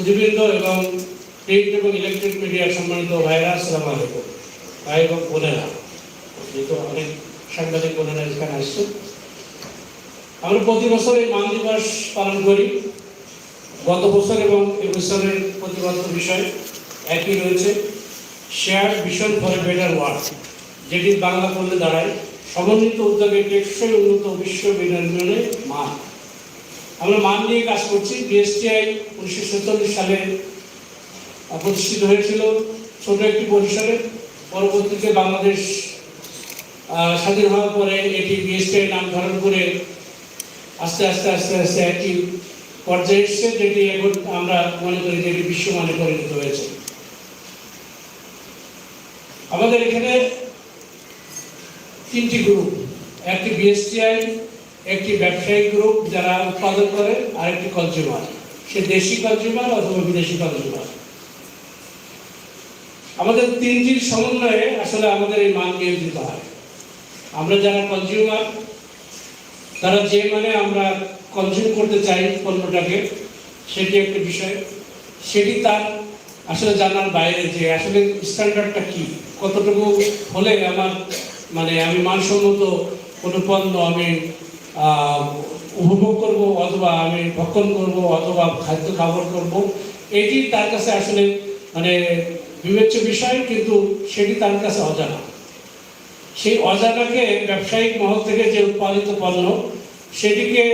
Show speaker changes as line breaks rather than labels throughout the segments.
সুধীবৃন্দ এবং প্রিন্ট এবং ইলেকট্রিক মিডিয়ার সম্মানিত ভাইরা আসসালামু আলাইকুম। এবং বোনেরা, যেহেতু অনেক সাংবাদিক বোনেরা এখানে আসছে আমরা প্রতি বছর এই মান দিবস পালন করি। গত বছর এবং এ বছরের প্রতিবদ্ধ বিষয় একই রয়েছে share vision for better world যেটি বাংলা করলে দাঁড়ায়। সমন্বিত উদ্যোগে টেকসই উন্নত বিশ্ব বিনিয়োগের মান। আমরা মান নিয়ে কাজ করছি। বিএসটিআই উনিশশো সাতচল্লিশ সালে প্রতিষ্ঠিত হয়েছিল ছোট একটি পরিসরে। পরবর্তীতে বাংলাদেশ স্বাধীন হওয়ার পরে এটি বিএসটিআই নাম ধারণ করে আস্তে আস্তে আস্তে আস্তে একটি পর্যায়ে এসছে, যেটি এখন আমরা মনে করি যে এটি বিশ্বমানে পরিণত হয়েছে। আমাদের এখানে তিনটি গ্রুপ একটি বিএসটিআই একটি ব্যবসায়িক গ্রুপ যারা উৎপাদন করে আর একটি কনজিউমার সে দেশি কনজিউমার অথবা বিদেশি কনজিউমার আমাদের তিনটির সমন্বয়ে আসলে আমাদের এই মান নিয়ন্ত্রিত হয়। আমরা যারা কনজিউমার তারা যে মানে আমরা কনজিউম করতে চাই পণ্যটাকে, সেটি একটা বিষয়। সেটি তার আসলে জানার বাইরে যে আসলে স্ট্যান্ডার্ডটা কি, কতটুকু হলে আমার মানে আমি মানসম্মত কোনো পণ্য আমি উপভোগ করব অথবা আমি ভক্ষণ করব অথবা খাদ্য খাবার করব। এটি তার কাছে আসলে মানে বিবেচ্য বিষয়, কিন্তু সেটি তার কাছে অজানা। সেই অজানাকে ব্যবসায়িক মহল থেকে যে উৎপাদিত পণ্য, সেটিকে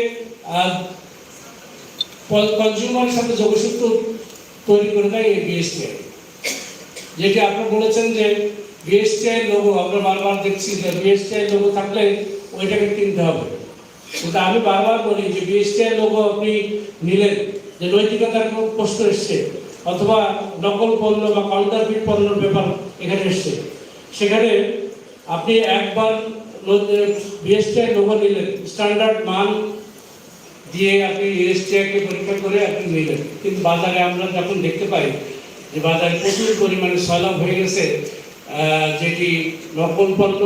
কনজিউমারের সাথে যোগসূত্র তৈরি করে দেয় এই বিএসটিআই যেটি আপনি বলেছেন যে বিএসটিআই লোগো আমরা বারবার দেখছি যে বিএসটিআই লোগো থাকলে ওইটাকে কিনতে হবে। কিন্তু আমি বারবার বলি যে বিএসটিআই লোগো আপনি নিলেন, যে নৈতিকতার কোনো প্রশ্ন এসছে, অথবা নকল পণ্য বা কাউন্টারফিট পণ্যের ব্যাপার এখানে এসছে। সেখানে আপনি একবার বিএসটিআই লোগো নিলেন স্ট্যান্ডার্ড মান দিয়ে আপনি এসটিআইকে পরীক্ষা করে আপনি নিলেন। কিন্তু বাজারে আমরা যখন দেখতে পাই যে বাজারে প্রচুর পরিমাণে সয়লাভ হয়ে গেছে যেটি নকল পণ্য,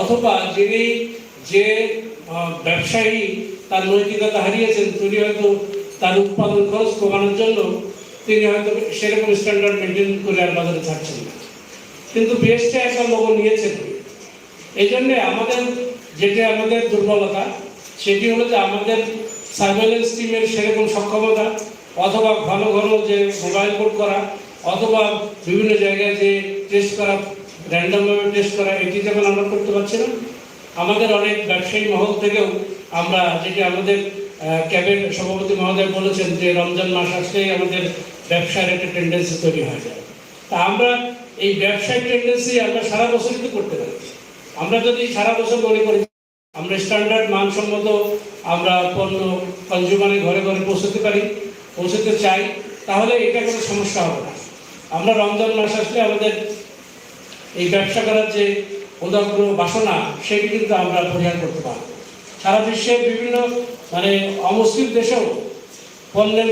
অথবা যিনি যে ব্যবসায়ী তার নৈতিকতা হারিয়েছেন, তিনি হয়তো তার উৎপাদন খরচ কমানোর জন্য তিনি হয়তো সেরকম স্ট্যান্ডার্ড মেনটেন করে আর বাজারে ছাড়ছেন না। কিন্তু বেস্টে একটা লোক নিয়েছেন। এই জন্যে আমাদের যেটি আমাদের দুর্বলতা, সেটি হলো যে আমাদের সার্ভেলেন্স টিমের সেরকম সক্ষমতা, অথবা ঘন ঘন যে মোবাইল কোড করা, অথবা বিভিন্ন জায়গায় যে টেস্ট করা র্যান্ডমভাবে টেস্ট করা, এটি যেমন আমরা করতে পারছি না। আমাদের অনেক ব্যবসায়ী মহল থেকেও আমরা যেটি আমাদের ক্যাবের সভাপতি মহোদয় বলেছেন যে রমজান মাস আসলেই আমাদের ব্যবসার একটা টেন্ডেন্সি তৈরি হয়ে যায়। তা আমরা এই ব্যবসায়িক টেন্ডেন্সি আমরা সারা বছর কিন্তু করতে পারি আমরা যদি সারা বছর মনে করি, আমরা স্ট্যান্ডার্ড মানসম্মত আমরা পণ্য কনজিউমারের ঘরে ঘরে পৌঁছতে পারি, পৌঁছতে চাই, তাহলে এটা কোনো সমস্যা হবে না। আমরা রমজান মাস আসলে আমাদের এই ব্যবসা করার যে উদাগ্র বাসনা, সেটি কিন্তু আমরা পরিহার করতে পারি সারা বিশ্বের বিভিন্ন মানে অমুসলিম দেশেও পণ্যের